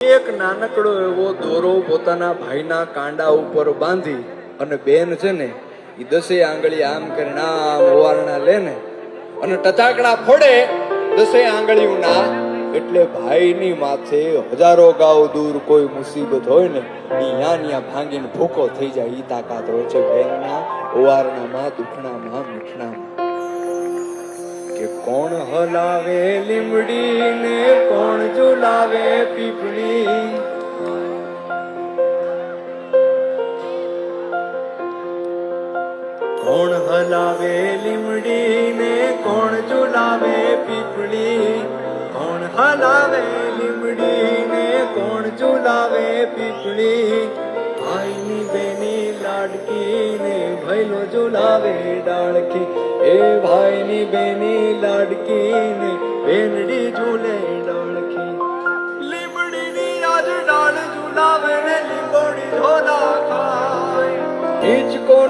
એક નાનકડો એવો દોરો પોતાના ભાઈના કાંડા ઉપર બાંધી અને બેન છે ને એ દસે આંગળી આમ કરીને આમ ઓવારણા લે ને, અને ટચાકડા ફોડે, દસે આંગળીઓના એટલે ભાઈની માથે હજારો ગાઉ દૂર કોઈ મુસીબત હોય ને યા ન્યા ભાંગીને ભૂકો થઈ જાય, ઈ તાકાત હોય છે બેનના ઓવારણામાં, દુખણામાં, મીઠણામાં. કે કોણ હલાવે લીમડીને, કોણ કોણ હલાવે લીમડી ને કોણ ચુલાવે પીપળી? કોણ હલાવે લીમડી ને કોણ ચુલાવે પીપળી? ભાઈની બેની લાડકી ને ભૈલો ચુલાવે ડાળકી એ ભાઈની બેની લાડકી ને બેનડી ઝૂલે ડાળખી. લીમડીની આજ ડાળ ઝુલાવે ને લીંબોડી ઝોલા ખાય.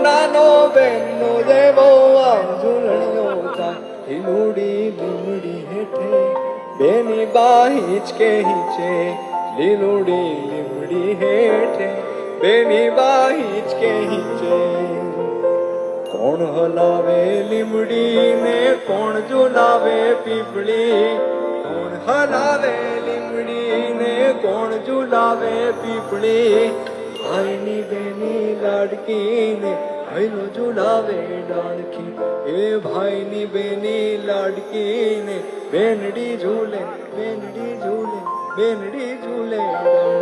નાનો બેનનો દેવો આમ ઝૂલણો થાય લીલુડી લીમડી હેઠે, બેની બા હિચકે હિચે લીલુડી લીમડી હેઠે, બેની બા હિચકે હિચે કોણ હલાવે લીમડી ને કોણ ઝુલાવે પીપળી? કોણ હલાવે લીમડી ને કોણ ઝુલાવે પીપળી? ભાઈની બેની લાડકીને ભાઈનો ઝુલાવે ડાળખી. એ ભાઈની બેની લાડકીને બેનડી ઝૂલે બેનડી ઝૂલે બેનડી ઝૂલે.